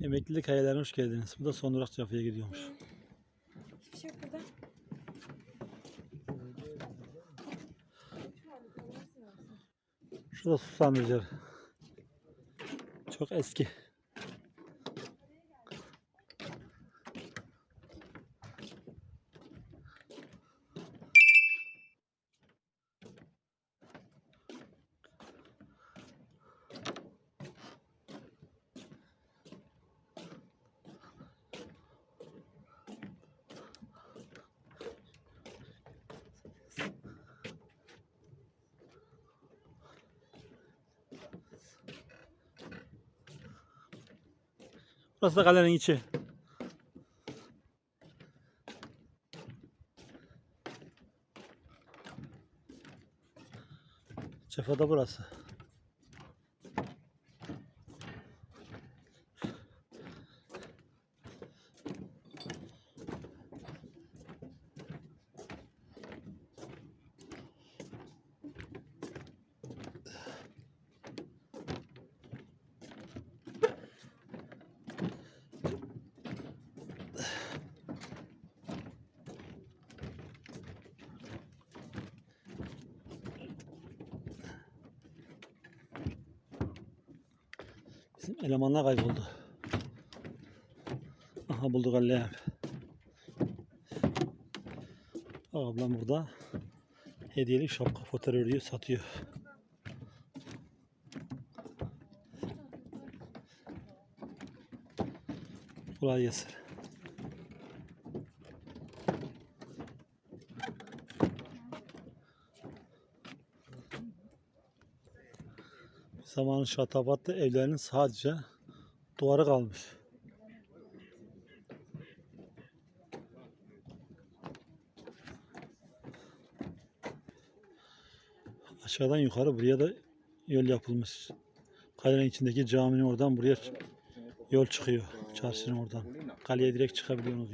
Emeklilik hayalerine hoş geldiniz. Bu da son durak Cafa'ya gidiyormuş. Hiçbir şey yok burada. Şurada susamlıcı. Çok eski. Burası da kalenin içi. Cefa da burası. Bizim elemanlar kayboldu. Aha bulduk Ali abi. Ablam burada hediyelik şapka fotoğraf örüyor satıyor. Kolay gelsin. Zamanın şatafatlı evlerinin sadece duvarı kalmış. Aşağıdan yukarı buraya da yol yapılmış. Kalenin içindeki caminin oradan buraya yol çıkıyor. Çarşının oradan. Kaleye direkt çıkabiliyorsunuz.